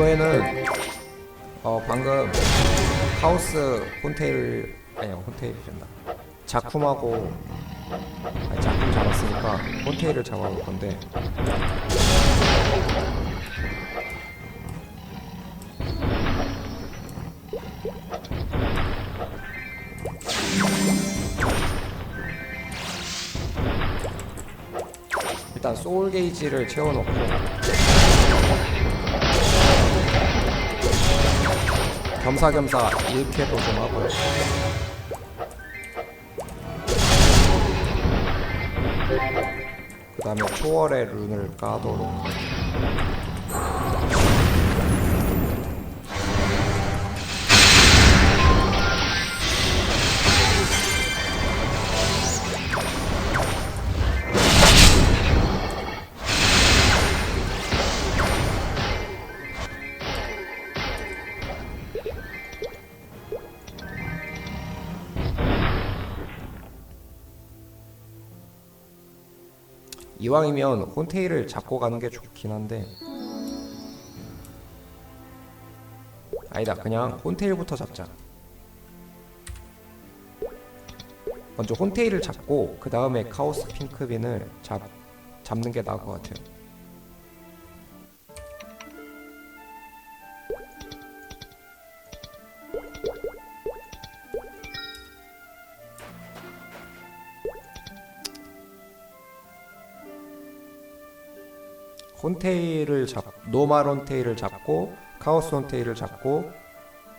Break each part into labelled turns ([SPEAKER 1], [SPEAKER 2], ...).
[SPEAKER 1] 이거에는 어 방금 하우스 폰테일 아니야 폰테일이 된다. 자쿰하고 아니 자쿰 잡았으니까 폰테일을 잡아볼 건데. 일단 소울 게이지를 채워놓고 겸사겸사 1캐도 좀 하고요. 그 다음에 초월의 룬을 까도록 할게 이왕이면 혼테일을 잡고 가는 게 좋긴 한데. 아니다 그냥 혼테일부터 잡자. 먼저 혼테일을 잡고 그 다음에 카오스 핑크빈을 잡, 잡는 게 나을 것 같아요 혼테일을 잡 노말 혼테일을 잡고 카오스 혼테일을 잡고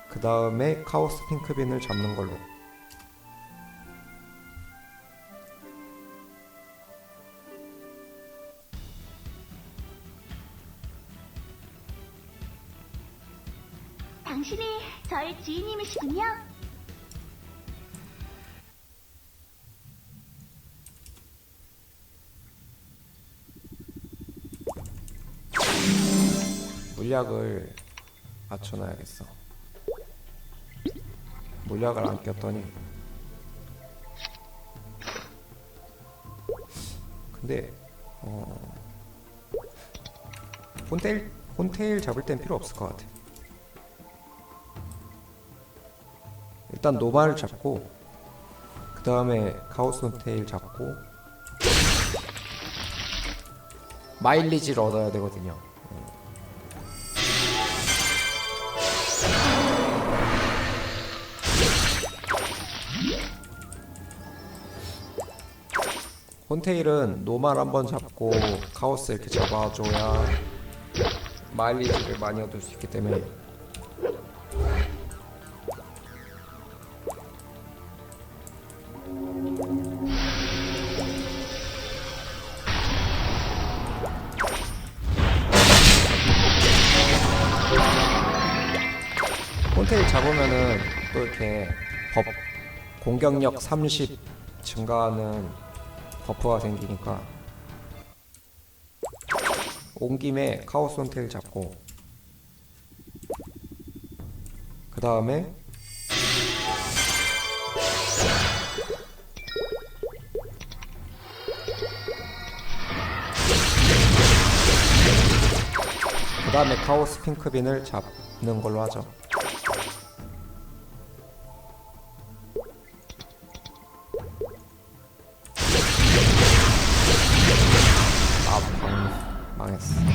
[SPEAKER 1] 그 다음에 카오스 핑크빈을 잡는 걸로
[SPEAKER 2] 당신이 저의 주인님이시군요.
[SPEAKER 1] 물약을 맞춰놔야겠어. 물약을 안 꼈더니. 근데 어 혼테일 혼테일 잡을 땐 필요 없을 것 같아. 일단 노바를 잡고 그 다음에 카오스 혼테일 잡고 마일리지를 얻어야 되거든요 혼테일은 노말 한번 잡고 카오스 이렇게 잡아줘야 마일리지를 많이 얻을 수 있기 때문에. 혼테일 잡으면은 또 이렇게 법 공격력 30 증가하는 버프가 생기니까. 온 김에 카오스 혼테일 잡고. 그 다음에 그 다음에 카오스 핑크빈을 잡는 걸로 하죠 us.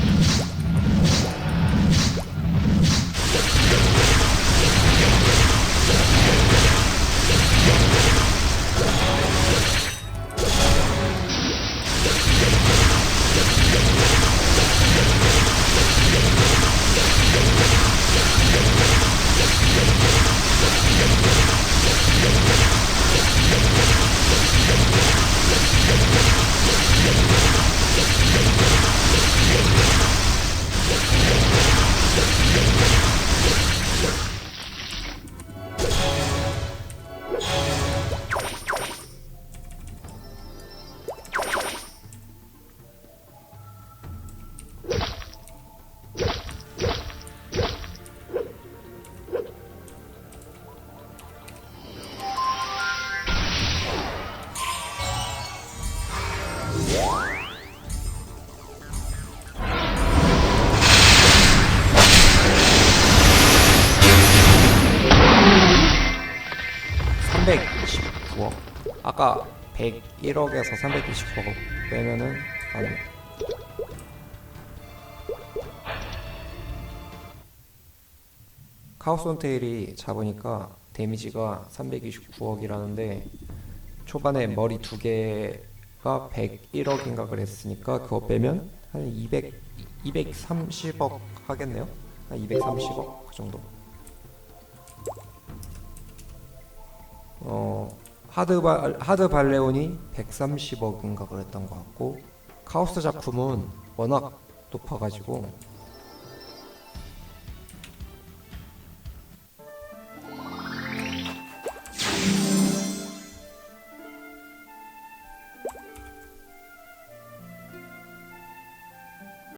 [SPEAKER 1] 아까 101억에서 329억 빼면은 한 카오스 온테일이 잡으니까 데미지가 329억이라는데 초반에 머리 두 개가 101억인가 그랬으니까 그거 빼면 한 200, 230억 하겠네요? 한 230억 그 정도. 어 하드 발 하드 발레온이 130억인가 그랬던 것 같고 카오스 작품은 워낙 높아가지고